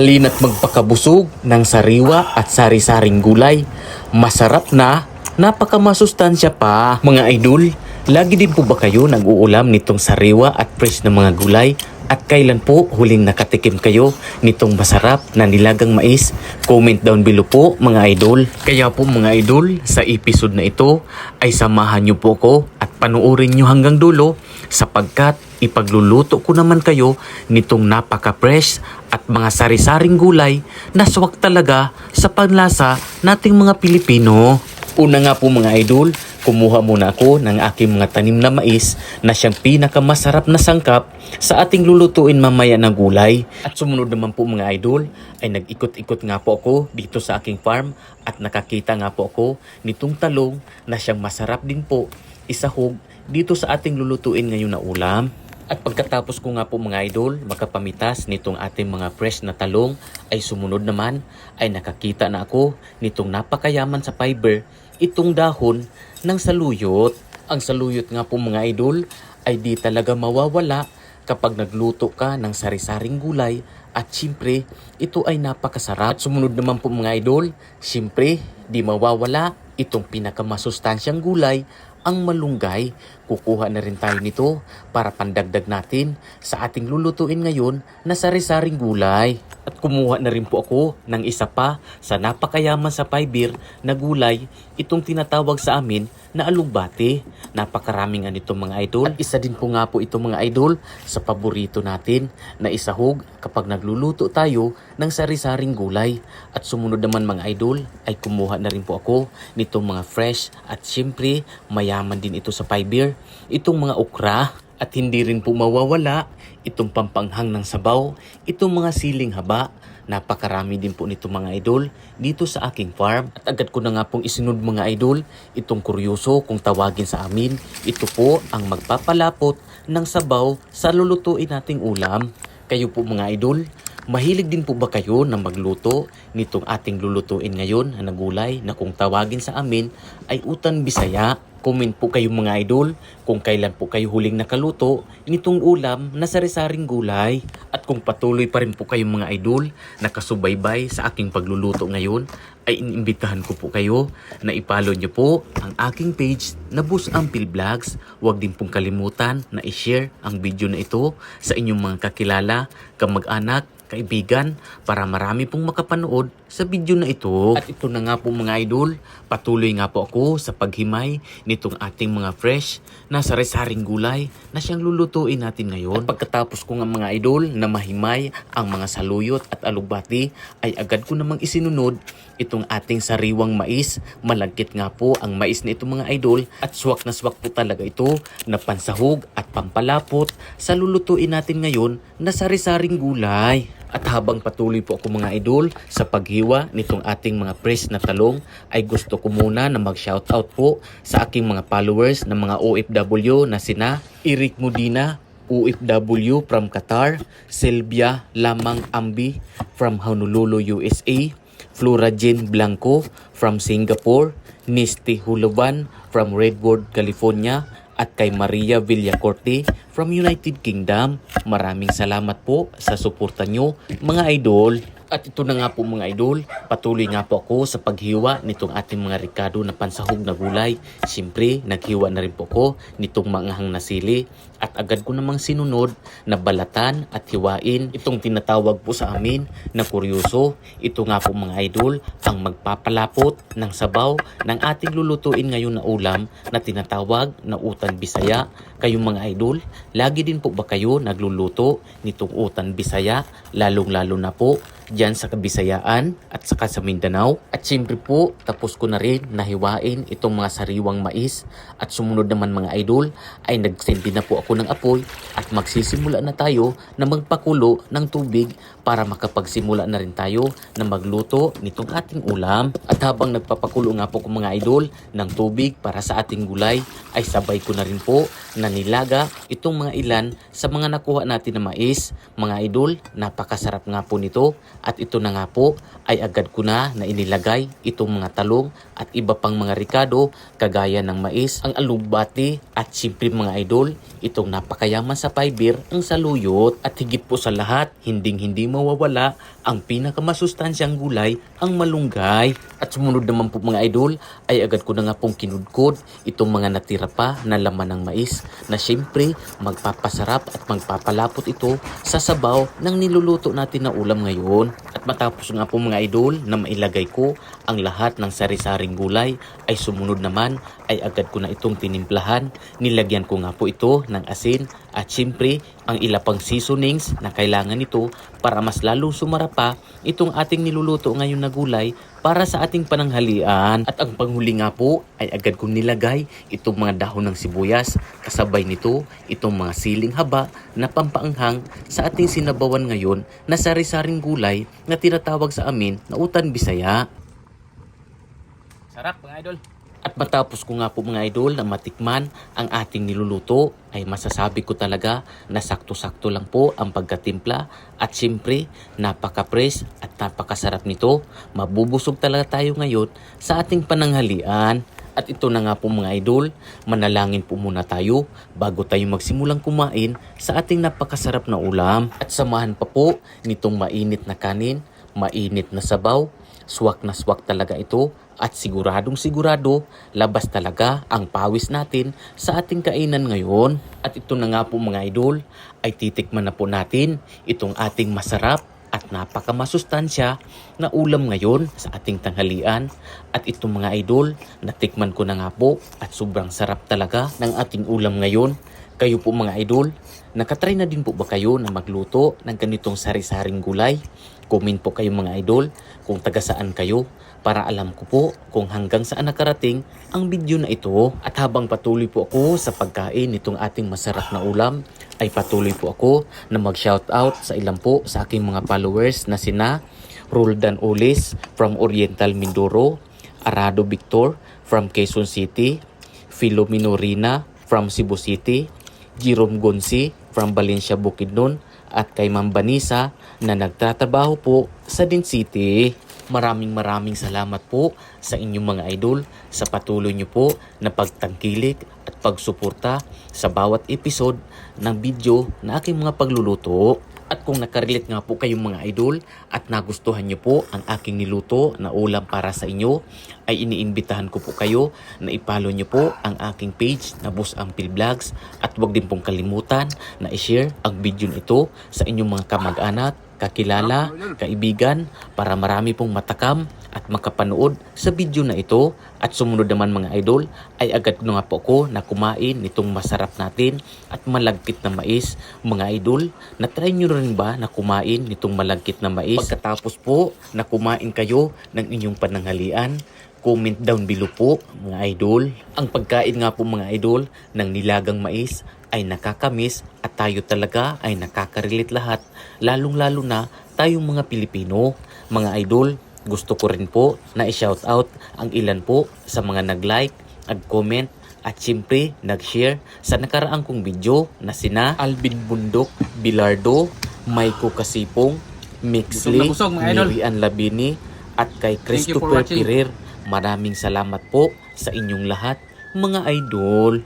Halina't magpakabusog ng sariwa at sari-saring gulay. Masarap na, napakamasustansya pa. Mga idol, lagi din po ba kayo nag-uulam nitong sariwa at fresh na mga gulay? At kailan po huling nakatikim kayo nitong masarap na nilagang mais? Comment down below po mga idol. Kaya po mga idol, sa episode na ito ay samahan niyo po ko at panuorin niyo hanggang dulo sapagkat ipagluluto ko naman kayo nitong napaka-fresh at mga sari-saring gulay na swak talaga sa panlasa nating mga Pilipino. Una nga po mga idol, kumuha muna ako ng aking mga tanim na mais na siyang pinakamasarap na sangkap sa ating lulutuin mamaya na gulay. At sumunod naman po mga idol ay nag-ikot-ikot nga po ako dito sa aking farm at nakakita nga po ako nitong talong na siyang masarap din po isahog dito sa ating lulutuin ngayon na ulam. At pagkatapos ko nga po mga idol, makapamitas nitong ating mga fresh na talong, ay sumunod naman ay nakakita na ako nitong napakayaman sa fiber, itong dahon ng saluyot. Ang saluyot nga po mga idol ay di talaga mawawala kapag nagluto ka ng sari-saring gulay at siyempre ito ay napakasarap. At sumunod naman po mga idol, siyempre di mawawala itong pinakamasustansyang gulay ang malunggay. Kukuha na rin tayo nito para pandagdag natin sa ating lulutuin ngayon na sari-saring gulay. At kumuha na rin po ako ng isa pa sa napakayaman sa fiber na gulay, itong tinatawag sa amin na alugbate. Napakaraming anito mga idol. At isa din po nga po ito mga idol sa paborito natin na isahog kapag nagluluto tayo ng sari-saring gulay. At sumunod naman mga idol ay kumuha na rin po ako nitong mga fresh at siyempre mayaman din ito sa fiber. Itong mga okra at hindi rin po mawawala itong pampanghang ng sabaw, itong mga siling haba. Napakarami din po nito mga idol dito sa aking farm. At agad ko na nga pong isunod mga idol itong kuryoso kung tawagin sa amin. Ito po ang magpapalapot ng sabaw sa lulutuin nating ulam. Kayo po mga idol, mahilig din po ba kayo na magluto nitong ating lulutuin ngayon na gulay na kung tawagin sa amin ay utan bisaya? Comment po kayo mga idol kung kailan po kayo huling nakaluto nitong ulam na sari-saring gulay. At kung patuloy pa rin po kayong mga idol nakasubaybay sa aking pagluluto ngayon, ay inimbitahan ko po kayo na ipalo nyo po ang aking page na Bus Ampil Vlogs. Huwag din pong kalimutan na i-share ang video na ito sa inyong mga kakilala, kamag-anak, kaibigan para marami pong makapanood sa video na ito. At ito na nga po mga idol, patuloy nga po ako sa paghimay nitong ating mga fresh na sari-saring gulay na siyang lulutuin natin ngayon. At pagkatapos ko nga mga idol na mahimay ang mga saluyot at alugbati ay agad ko namang isinunod itong ating sariwang mais. Malagkit nga po ang mais na ito mga idol at swak na swak po talaga ito na pansahog at pampalapot sa lulutuin natin ngayon na sari-saring gulay. At habang patuloy po ako mga idol sa paghiwa nitong ating mga fresh na talong ay gusto ko muna na mag-shoutout po sa aking mga followers na mga OFW na sina Eric Modina, OFW from Qatar, Sylvia Lamang Ambi from Honolulu, USA, Flora Jean Blanco from Singapore, Nisty Huluban from Redwood, California, at kay Maria Villacorte from United Kingdom. Maraming salamat po sa suporta nyo mga idol. At ito na nga po mga idol, patuloy nga po ako sa paghiwa nitong ating mga ricado na pansahog na gulay. Siyempre, naghiwa na rin po ako nitong manghang na sili at agad ko namang sinunod na balatan at hiwain itong tinatawag po sa amin na kuryoso. Ito nga po mga idol, ang magpapalapot ng sabaw ng ating lulutuin ngayon na ulam na tinatawag na utan bisaya. Kayong mga idol, lagi din po ba kayo nagluluto nitong utan bisaya, lalong-lalo na po dyan sa Kabisayaan at saka sa Mindanao. At siyempre po, tapos ko na rin nahiwain itong mga sariwang mais at sumunod naman mga idol ay nagsendi na po ako ng apoy at magsisimula na tayo na magpakulo ng tubig para makapagsimula na rin tayo na magluto nitong ating ulam. At habang nagpapakulo nga po ko mga idol ng tubig para sa ating gulay ay sabay ko na rin po na nilaga itong mga ilan sa mga nakuha natin na mais. Mga idol, napakasarap nga po nito At ito na nga po ay agad ko na na inilagay itong mga talong at iba pang mga rikado kagaya ng mais, ang alubati at siyempre mga idol, itong napakayaman sa fiber ang saluyot at higit po sa lahat, hinding hindi mawawala ang pinakamasustansyang gulay, ang malunggay. At sumunod naman po mga idol ay agad ko na nga pong kinudkod itong mga natira pa na laman ng mais na siyempre magpapasarap at magpapalapot ito sa sabaw ng niluluto natin na ulam ngayon. At matapos nga po mga idol na mailagay ko ang lahat ng sari-saring gulay ay sumunod naman ay agad ko na itong tinimplahan. Nilagyan ko nga po ito ng asin at siyempre ang ila pang seasonings na kailangan nito para mas lalong sumara pa itong ating niluluto ngayon na gulay para sa ating pananghalian. At ang panghuli nga po ay agad kong nilagay itong mga dahon ng sibuyas. Kasabay nito itong mga siling haba na pampaanghang sa ating sinabawan ngayon na sari-saring gulay na tinatawag sa amin na utan bisaya. Sarap mga idol. At matapos ko nga po mga idol na matikman ang ating niluluto ay masasabi ko talaga na sakto-sakto lang po ang pagkatimpla at siyempre napaka-fresh at napakasarap nito. Mabubusog talaga tayo ngayon sa ating pananghalian. At ito na nga po mga idol, manalangin po muna tayo bago tayo magsimulang kumain sa ating napakasarap na ulam. At samahan pa po nitong mainit na kanin, mainit na sabaw, swak na swak talaga ito at siguradong sigurado labas talaga ang pawis natin sa ating kainan ngayon. At ito na nga po mga idol ay titikman na po natin itong ating masarap at napakamasustansya na ulam ngayon sa ating tanghalian. At itong mga idol, natikman ko na nga po at sobrang sarap talaga ng ating ulam ngayon. Kayo po mga idol, nakatry na din po ba kayo na magluto ng ganitong sari-saring gulay? Comment po kayo mga idol kung taga saan kayo para alam ko po kung hanggang saan nakarating ang video na ito. At habang patuloy po ako sa pagkain nitong ating masarap na ulam, ay patuloy po ako na mag-shoutout sa ilan po sa aking mga followers na sina Roldan Ulis from Oriental Mindoro, Arado Victor from Quezon City, Filomeno Rina from Cebu City, Jerome Gonsi from Valencia Bukidnon at kay Ma'am Banisa na nagtatrabaho po sa Din City. Maraming maraming salamat po sa inyong mga idol sa patuloy niyo po na pagtangkilik at pagsuporta sa bawat episode ng video na aking mga pagluluto. At kung nakarelate nga po kayong mga idol at nagustuhan niyo po ang aking niluto na ulam para sa inyo, ay iniimbitahan ko po kayo na ipalo niyo po ang aking page na Boss Ampil Vlogs at huwag din pong kalimutan na i-share ang video nito sa inyong mga kamag-anak, kakilala, kaibigan para marami pong matakam at makapanood sa video na ito. At sumunod naman mga idol ay agad na nga po ako na kumain nitong masarap natin at malagkit na mais. Mga idol na try nyo rin ba na kumain nitong malagkit na mais? Pagkatapos po na kumain kayo ng inyong pananghalian comment down below po mga idol. Ang pagkain nga po mga idol ng nilagang mais ay nakakamis at tayo talaga ay nakaka-relate lahat lalong lalo na tayong mga Pilipino mga idol gusto ko rin po na i-shout out ang ilan po sa mga nag-like, nag-comment at siyempre nag-share sa nakaraang kong video na sina Alvin Bundok, Bilardo, Maiko Kasipong, Mixley. Mirian Labini at kay Christopher. Pirer. Maraming salamat po sa inyong lahat mga idol.